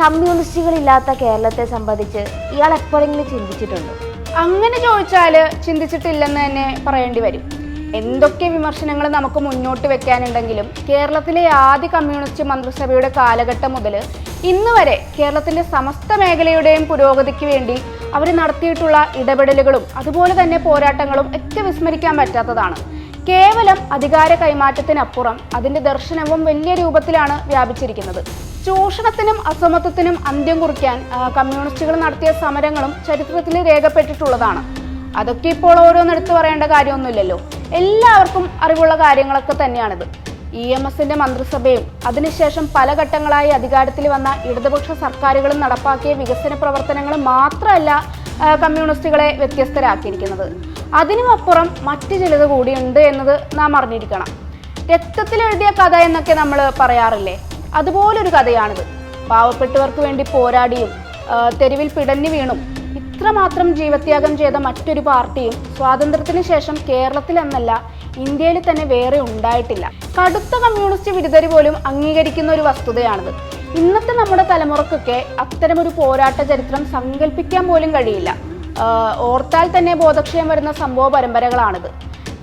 കമ്മ്യൂണിസ്റ്റുകളില്ലാത്ത കേരളത്തെ സംബന്ധിച്ച് ഇയാൾ എപ്പോഴെങ്കിലും ചിന്തിച്ചിട്ടുണ്ടോ? അങ്ങനെ ചോദിച്ചാൽ ചിന്തിച്ചിട്ടില്ലെന്ന് തന്നെ പറയേണ്ടി വരും. എന്തൊക്കെ വിമർശനങ്ങൾ നമുക്ക് മുന്നോട്ട് വെക്കാനുണ്ടെങ്കിലും കേരളത്തിലെ ആദ്യ കമ്മ്യൂണിസ്റ്റ് മന്ത്രിസഭയുടെ കാലഘട്ടം മുതൽ ഇന്ന് വരെ കേരളത്തിന്റെ സമസ്ത മേഖലയുടെയും പുരോഗതിക്ക് വേണ്ടി അവർ നടത്തിയിട്ടുള്ള ഇടപെടലുകളും അതുപോലെ തന്നെ പോരാട്ടങ്ങളും ഒക്കെ വിസ്മരിക്കാൻ പറ്റാത്തതാണ്. കേവലം അധികാര കൈമാറ്റത്തിനപ്പുറം അതിന്റെ ദർശനവും വലിയ രൂപത്തിലാണ് വ്യാപിച്ചിരിക്കുന്നത്. ചൂഷണത്തിനും അസമത്വത്തിനും അന്ത്യം കുറിക്കാൻ കമ്മ്യൂണിസ്റ്റുകൾ നടത്തിയ സമരങ്ങളും ചരിത്രത്തിൽ രേഖപ്പെട്ടിട്ടുള്ളതാണ്. അതൊക്കെ ഇപ്പോൾ ഓരോന്നെടുത്ത് പറയേണ്ട കാര്യമൊന്നുമില്ലല്ലോ. എല്ലാവർക്കും അറിവുള്ള കാര്യങ്ങളൊക്കെ തന്നെയാണിത്. ഇ എം എസിന്റെ മന്ത്രിസഭയും അതിനുശേഷം പല ഘട്ടങ്ങളായി അധികാരത്തിൽ വന്ന ഇടതുപക്ഷ സർക്കാരുകളും നടപ്പാക്കിയ വികസന പ്രവർത്തനങ്ങൾ മാത്രമല്ല കമ്മ്യൂണിസ്റ്റുകളെ വ്യത്യസ്തരാക്കിയിരിക്കുന്നത്. അതിനുമപ്പുറം മറ്റു ചിലത് കൂടിയുണ്ട് എന്നത് നാം അറിഞ്ഞിരിക്കണം. രക്തത്തിൽ എഴുതിയ കഥ എന്നൊക്കെ നമ്മൾ പറയാറില്ലേ? അതുപോലൊരു കഥയാണിത്. പാവപ്പെട്ടവർക്ക് വേണ്ടി പോരാടിയും തെരുവിൽ പിടഞ്ഞു വീണും ഇത്രമാത്രം ജീവത്യാഗം ചെയ്ത മറ്റൊരു പാർട്ടിയും സ്വാതന്ത്ര്യത്തിന് ശേഷം കേരളത്തിൽ എന്നല്ല ഇന്ത്യയിൽ തന്നെ വേറെ ഉണ്ടായിട്ടില്ല. കടുത്ത കമ്മ്യൂണിസ്റ്റ് വിരുദ്ധര് പോലും അംഗീകരിക്കുന്ന ഒരു വസ്തുതയാണിത്. ഇന്നത്തെ നമ്മുടെ തലമുറക്കൊക്കെ അത്തരമൊരു പോരാട്ട ചരിത്രം സങ്കല്പിക്കാൻ പോലും കഴിയില്ല. ഓർത്താൽ തന്നെ ബോധക്ഷയം വരുന്ന സംഭവ പരമ്പരകളാണിത്.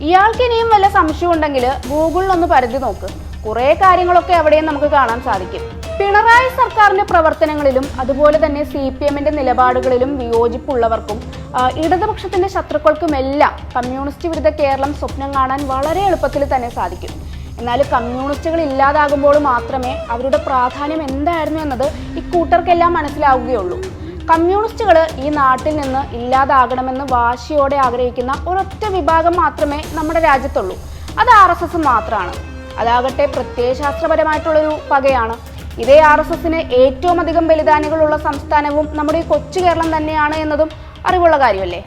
ഇയാൾക്ക് ഇനിയും വല്ല സംശയം ഉണ്ടെങ്കിൽ ഗൂഗിളിൽ ഒന്ന് പരിധി നോക്ക്. കുറേ കാര്യങ്ങളൊക്കെ അവിടെയും നമുക്ക് കാണാൻ സാധിക്കും. പിണറായി സർക്കാരിന്റെ പ്രവർത്തനങ്ങളിലും അതുപോലെ തന്നെ സി പി എമ്മിന്റെ നിലപാടുകളിലും വിയോജിപ്പുള്ളവർക്കും ഇടതുപക്ഷത്തിന്റെ ശത്രുക്കൾക്കുമെല്ലാം കമ്മ്യൂണിസ്റ്റ് വിരുദ്ധ കേരളം സ്വപ്നം കാണാൻ വളരെ എളുപ്പത്തിൽ തന്നെ സാധിക്കും. എന്നാൽ കമ്മ്യൂണിസ്റ്റുകൾ ഇല്ലാതാകുമ്പോൾ മാത്രമേ അവരുടെ പ്രാധാന്യം എന്തായിരുന്നു എന്നത് ഇക്കൂട്ടർക്കെല്ലാം മനസ്സിലാവുകയുള്ളൂ. കമ്മ്യൂണിസ്റ്റുകൾ ഈ നാട്ടിൽ നിന്ന് ഇല്ലാതാകണമെന്ന് വാശിയോടെ ആഗ്രഹിക്കുന്ന ഒരൊറ്റ വിഭാഗം മാത്രമേ നമ്മുടെ രാജ്യത്തുള്ളൂ. അത് ആർ എസ് എസ് മാത്രമാണ് അതാകട്ടെ പ്രത്യയശാസ്ത്രപരമായിട്ടുള്ളൊരു പകയാണ്. ഇതേ ആർ എസ് എസിന് ഏറ്റവും അധികം ബലിദാനികളുള്ള സംസ്ഥാനവും നമ്മുടെ ഈ കൊച്ചു കേരളം തന്നെയാണ് എന്നതും അറിവുള്ള കാര്യമല്ലേ?